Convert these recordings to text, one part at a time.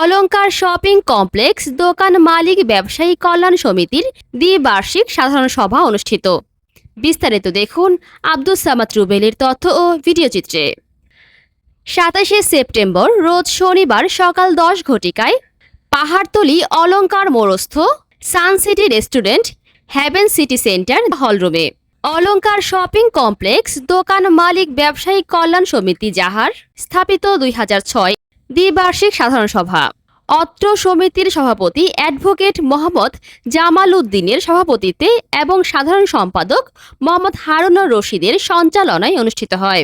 অলংকার shopping complex, দোকান মালিক, ব্যবসায়ী কল্যাণ সমিতির দ্বিবার্ষিক সাধারণ সভা অনুষ্ঠিত। বিস্তারিত দেখুন আব্দুস সামাদ রুবেলের তথ্য ও ভিডিও চিত্রে। সাতাশে সেপ্টেম্বর, রোজ শনিবার সকাল দশ ঘটিকায় Pahartali Alankar মোড়স্থ Suncity restaurant, Haven City Centre হলরুমে। Alankar shopping complex, দোকান মালিক, ব্যবসায়ী কল্যাণ সমিতি যাহার স্থাপিত দুই হাজার ছয় দ্বিবার্ষিক সাধারণ সভা। অত্র সমিতির সভাপতি অ্যাডভোকেট মোহাম্মদ জামাল উদ্দিনের সভাপতিত্বে এবং সাধারণ সম্পাদক মোহাম্মদ হারুনুর রশিদের সঞ্চালনায় অনুষ্ঠিত হয়।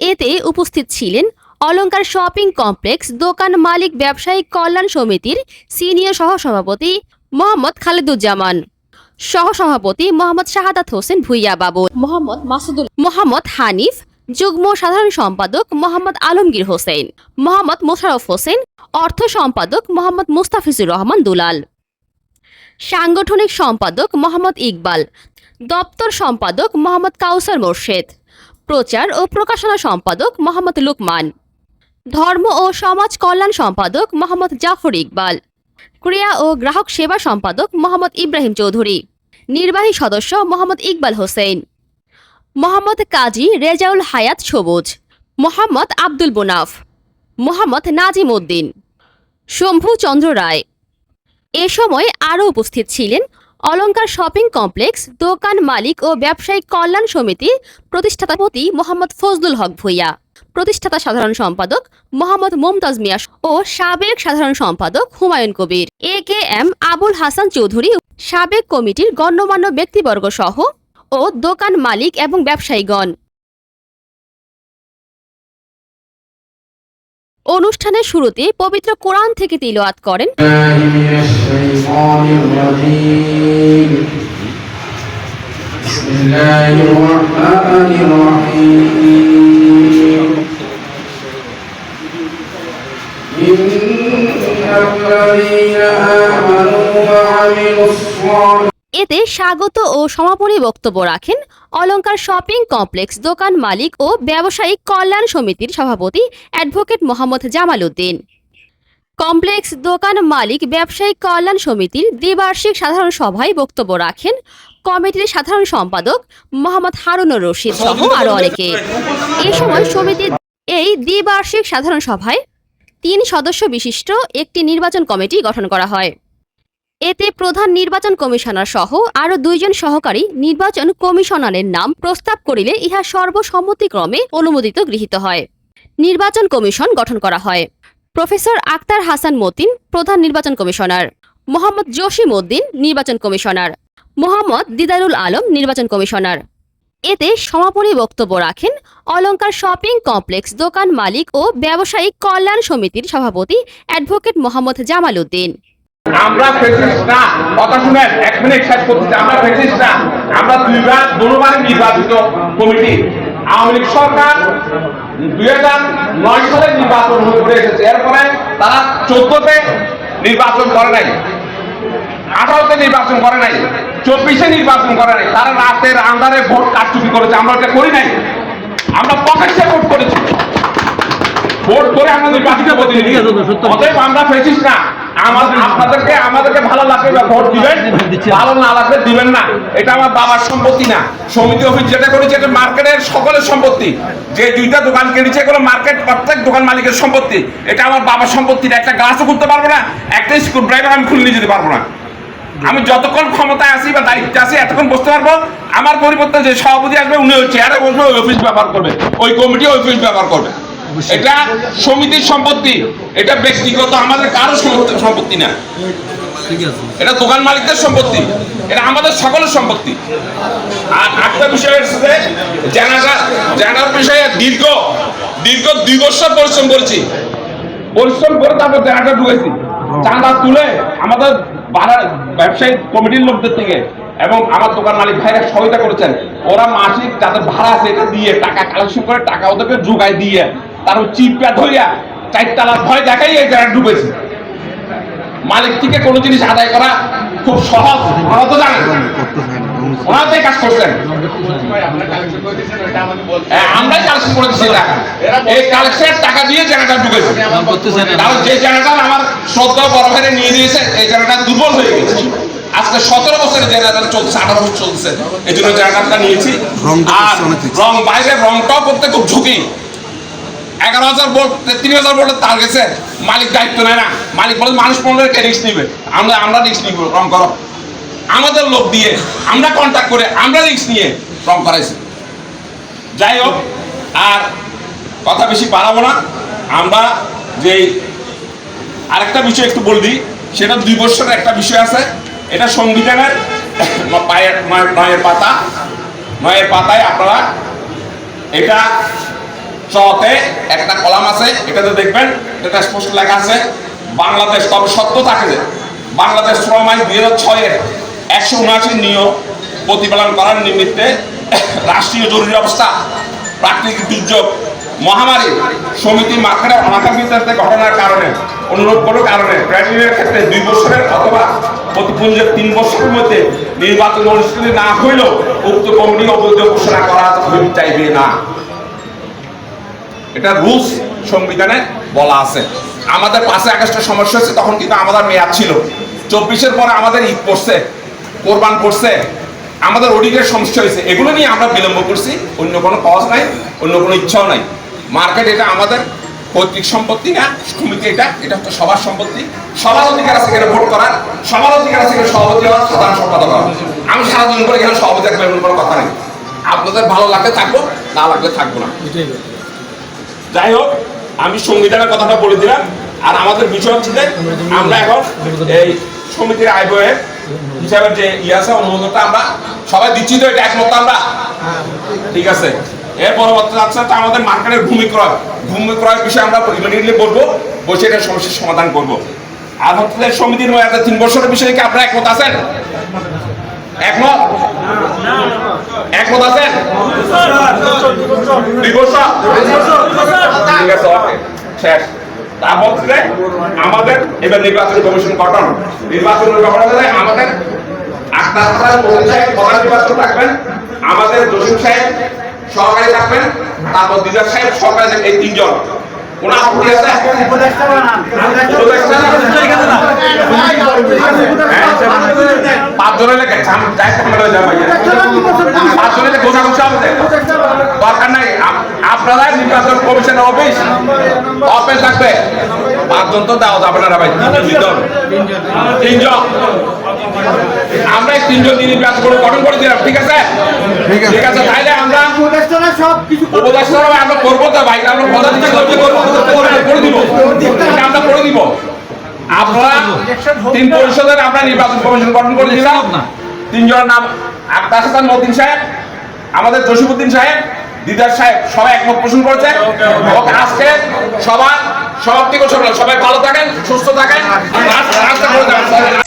এতে উপস্থিত ছিলেন অলংকার শপিং কমপ্লেক্স দোকান মালিক ব্যবসায়ী কল্যাণ সমিতির সিনিয়র সহসভাপতি মোহাম্মদ খালেদুজ্জামান, সহসভাপতি মোহাম্মদ শাহাদাত হোসেন ভুইয়া বাবু, মোহাম্মদ মাসুদুল, মোহাম্মদ হানিফ যুগ্ম সাধারণ সম্পাদক মোহাম্মদ আলমগীর হোসেন, মোহাম্মদ মোশারফ হোসেন, অর্থ সম্পাদক মোহাম্মদ মুস্তাফিজুর রহমান দুলাল, সাংগঠনিক সম্পাদক মোহাম্মদ ইকবাল, দপ্তর সম্পাদক মোহাম্মদ কাউসার মোর্শেদ, প্রচার ও প্রকাশনা সম্পাদক মোহাম্মদ লুকমান, ধর্ম ও সমাজ কল্যাণ সম্পাদক মোহাম্মদ জাফর ইকবাল, ক্রিয়া ও গ্রাহক সেবা সম্পাদক মোহাম্মদ ইব্রাহিম চৌধুরী, নির্বাহী সদস্য মোহাম্মদ ইকবাল হোসেন। মোহাম্মদ কাজী রেজাউল হায়াত সবুজ, মোহাম্মদ আব্দুল বোনাফ মোহাম্মদ নাজিম উদ্দিন, শম্ভু চন্দ্র রায়। এ সময় আরও উপস্থিত ছিলেন অলঙ্কার শপিং কমপ্লেক্স, দোকান মালিক ও ব্যবসায়িক কল্যাণ সমিতি প্রতিষ্ঠাতাপতি মোহাম্মদ ফজলুল হক ভুইয়া, প্রতিষ্ঠাতা সাধারণ সম্পাদক মোহাম্মদ মুমতাজ মিয়া ও সাবেক সাধারণ সম্পাদক Humayun Kabir. A K M Abul Hasan Chowdhury সাবেক কমিটির গণ্যমান্য ব্যক্তিবর্গ সহ ও দোকান মালিক এবং ব্যবসায়ীগণ অনুষ্ঠানের শুরুতে পবিত্র কোরআন থেকে তিলওয়াত করেন الله من الشيطان الرجيم بسم الله الرحمن الرحيم إن الذين آمنوا وعملوا الصالحات এতে স্বাগত ও সমাপনী বক্তব্য রাখেন অলঙ্কার শপিং কমপ্লেক্স দোকান মালিক ও ব্যবসায়িক কল্যাণ সমিতির সভাপতি অ্যাডভোকেট মোহাম্মদ জামাল উদ্দিন কমপ্লেক্স দোকান মালিক ব্যবসায়িক কল্যাণ সমিতির দ্বিবার্ষিক সাধারণ সভায় বক্তব্য রাখেন কমিটির সাধারণ সম্পাদক মোহাম্মদ হারুনুর রশিদ সহ আরও অনেকে। এ সময় সমিতির এই দ্বিবার্ষিক সাধারণ সভায় তিন সদস্য বিশিষ্ট একটি নির্বাচন কমিটি গঠন করা হয়। এতে প্রধান নির্বাচন কমিশনার সহ আরও দুইজন সহকারী নির্বাচন কমিশনারের নাম প্রস্তাব করিলে ইহা সর্বসম্মতিক্রমে অনুমোদিত গৃহীত হয়। নির্বাচন কমিশন গঠন করা হয়। প্রফেসর আক্তার হাসান মতিন, প্রধান নির্বাচন কমিশনার। মোহাম্মদ জসিম উদ্দিন, নির্বাচন কমিশনার। মোহাম্মদ দিদারুল আলম, নির্বাচন কমিশনার। এতে সমাপনী বক্তব্য রাখেন অলংকার শপিং কমপ্লেক্স দোকান মালিক ও ব্যবসায়িক কল্যাণ সমিতির সভাপতি অ্যাডভোকেট মোহাম্মদ জামাল উদ্দিন। আমরা ফেসিস্ট না। কথা শুনেন এক মিনিট শেষ করতেছি। আমরা ফেসিস না। আমরা দুইবার দুবার নির্বাচিত কমিটি। আওয়ামী লীগ সরকার দুই হাজার নয় সালে নির্বাচন করে এসেছে। এরপরে তারা চোদ্দতে নির্বাচন করে নাই। আঠারোতে নির্বাচন করে নাই। চব্বিশে নির্বাচন করে নাই। তারা রাতের আন্ধারে ভোট কারচুপি করেছে। আমরা এটা করি নাই। আমরা প্রকাশ্যে ভোট করেছি। ভোট করে আমরা নির্বাচিত প্রতিনিধি অতএব আমরা ফেসিস না। আপনাদেরকে আমাদেরকে ভালো লাগবে ভোট দিবেন, ভালো না লাগবে দিবেন না। এটা আমার বাবার সম্পত্তি না। সমিতি অফিস যেটা করেছে, এটা মার্কেটের সকলের সম্পত্তি। যে দুইটা দোকান কিনেছে এগুলো মার্কেট প্রত্যেক দোকান মালিকের সম্পত্তি। এটা আমার বাবার সম্পত্তি না। একটা গ্লাসও খুলতে পারব না, একটা স্ক্রু ড্রাইভার আমি খুলে নিয়ে যেতে পারব না। আমি যতক্ষণ ক্ষমতায় আসি বা দায়িত্বে আসি এতক্ষণ বসতে পারব। আমার পরিবর্তন যে সভাপতি আসবে, উনি ওই চেয়ারে বসবে, ওই অফিস ব্যবহার করবে। ওই কমিটি ওই অফিস ব্যবহার করবে। এটা সমিতির সম্পত্তি এটা ব্যক্তিগত আমাদের কারও সম্পত্তি- না। এটা দোকান মালিকদের সম্পত্তি এটা আমাদের সকলের সম্পত্তি। আর একটা বিষয় হচ্ছে জানাজা জানার বিষয়ে দীর্ঘ দীর্ঘ দুই বছর পরিশ্রম করেছি। পরিশ্রম করে তারপর জানাটা ঢুকেছি। চাঁদা তুলে আমাদের ভাড়া ব্যবসায়ী কমিটির লোকদের থেকে এবং আমার দোকান মালিক ভাইরা সহায়তা করেছেন। ওরা মাসিক যাদের ভাড়া আছে এটা দিয়ে টাকা কালেকশন করে টাকা ওদেরকে যোগায় দিয়ে তারপর চিপটা ধরিয়া চারতলার ভয় দেখাই এই জায়গায় ঢুকেছি মালিক থেকে কোনো জিনিস আদায় করা খুব সহজ আমরা তো জানেন। ওনারা তো কাজ করছেন। হ্যাঁ, আমরাই কালেকশন করে দিচ্ছি টাকা। এই কালেকশনের টাকা দিয়ে জায়গাটা ঢুকেছে তাহলে যে জায়গাটা আমার শ্রদ্ধা বড় ভাইরে নিয়ে দিয়েছে এই জায়গাটা দুর্বল হয়ে গেছে। আজকে সতেরো বছরের জায়গাটা চলছে আঠারো বছর চলছে। এই জন্য জায়গাটা নিয়েছি। আর রং বাইরের রংটাও করতে খুব ঝুঁকি। এগারো হাজার ভোল্ট তিন হাজার ভোল্টের তার গেছে মালিক দায়িত্ব নেয় না। মালিক বলে মানুষ পনেরো কে রিক্স নিবে। আমরা আমরা রিক্স নিব, রং করো। আমাদের লোক দিয়ে আমরা কন্ট্যাক্ট করে আমরা রিক্স নিয়ে রং করাইছি। যাই হোক, আর কথা বেশি বাড়াবো না। আমরা যেই আরেকটা বিষয় একটু বলে দিই, সেটা দুই বছরের একটা বিষয় আছে। এটা সংবিধানের পায়ের নয়- নয়ের পাতা। নয়ের পাতায় আপনারা এটা চতে একটা কলাম আছে, এটাতে দেখবেন এটা স্পষ্ট লেখা আছে, বাংলাদেশ, তবে সত্য থাকে যে বাংলাদেশ শ্রম আইন দুই হাজার ছয়ের একশো উনআশি নিয়ম প্রতিপালন করার নিমিত্তে রাষ্ট্রীয় জরুরি অবস্থা, প্রাকৃতিক দুর্যোগ, মহামারী, সমিতি মার্কেটের অনাকাঙ্ক্ষিত ঘটনার কারণে, অনুরোধ কোনো কারণে ট্রেনিংয়ের ক্ষেত্রে দুই বছরের অথবা প্রতিপুঞ্জের তিন বছরের মধ্যে নির্বাচন অনুষ্ঠিত না হইলেও উক্ত কমিটি অবৈধ ঘোষণা করা চাইবে না। এটা রুলস সংবিধানে বলা আছে। আমাদের পাঁচে আগস্টের সমস্যা হচ্ছে তখন কিন্তু আমাদের মেয়াদ ছিল। চব্বিশের পরে আমাদের ঈদ পড়ছে, কোরবান পড়ছে, আমাদের অডিটের সমস্যা হয়েছে। এগুলো নিয়ে আমরা বিলম্ব করছি, অন্য কোনো কজ নাই, অন্য কোনো ইচ্ছাও নাই। মার্কেট এটা আমাদের পৈতৃক সম্পত্তি না, সমিতি এটা এটা হচ্ছে সবার সম্পত্তি। সবার অধিকার আছে এখানে ভোট করার, সবার অধিকার আছে এখানে সভাপতি হওয়ার সাধারণ সম্পাদক হওয়ার। আমি সারাদিন করে এখানে সভাপতি থাকলে কোনো কথা নেই। আপনাদের ভালো লাগলে থাকব, না লাগলে থাকব না। যাই হোক, আমি সংবিধানের কথাটা বলে দিলাম। আর আমাদের বিষয় হচ্ছে যে, আমরা এখন এই সমিতির আয় ব্যয়ের হিসাবের যে ইয়ে আছে, অনুমোদনটা আমরা সবাই দিচ্ছি তো, এটা একমত আমরা? ঠিক আছে। এর পরবর্তী হচ্ছে আমাদের মার্কেটের ভূমি ক্রয়। ভূমি ক্রয়ের বিষয়ে আমরা ইমিডিয়েটলি বলব, বসে এটা সমস্যার সমাধান করব। আর হচ্ছে সমিতির মেয়াদে তিন বছরের বিষয়ে কি আপনারা একমত আছেন? একমত? একমত আছেন? দুই বছর ঠিক আছে ওকে শেষ তারপর আমাদের এবার নির্বাচন কমিশন গঠন নির্বাচন গঠনে আমাদের আক্তার সাহেব প্রধান নির্বাচন থাকবেন আমাদের জসিম সাহেব সহকারী থাকবেন তারপর দিদার সাহেব সহকারী এই তিনজন ওনার উপদেষ্টা হ্যাঁ, পাঁচজনের লেখা পাঁচজনের লেখা গোছা গোছা আপ- আপনারা নির্বাচন কমিশন অফিস অফিস থাকবে। পাঁচজন তো দেওয়া যাবে না ভাই তিনজন। তিনজন। আমরা তিনজন নির্বাচন করে গঠন করে দিলাম ঠিক আছে? ঠিক আছে। ঠিক আছে তাইলে আমরা উপদেষ্টারা সব কিছু উপদেষ্টা আমরা করব তো ভাই আমরা করব করে দিব। আমরা করে দিব। আপনারা তিন পরিষদের আমরা নির্বাচন কমিশন গঠন করে দিলাম। তিনজনের নাম আক্তার হাসান মতিন সাহেব আমাদের জসিমুদ্দিন সাহেব দিদার সাহেব সবাই একমত পোষণ করেছেন আসছে। আজকে সবার সমাপ্তি করলাম। সবাই ভালো থাকেন সুস্থ থাকেন। রাস্তা রাস্তা করে যাবেন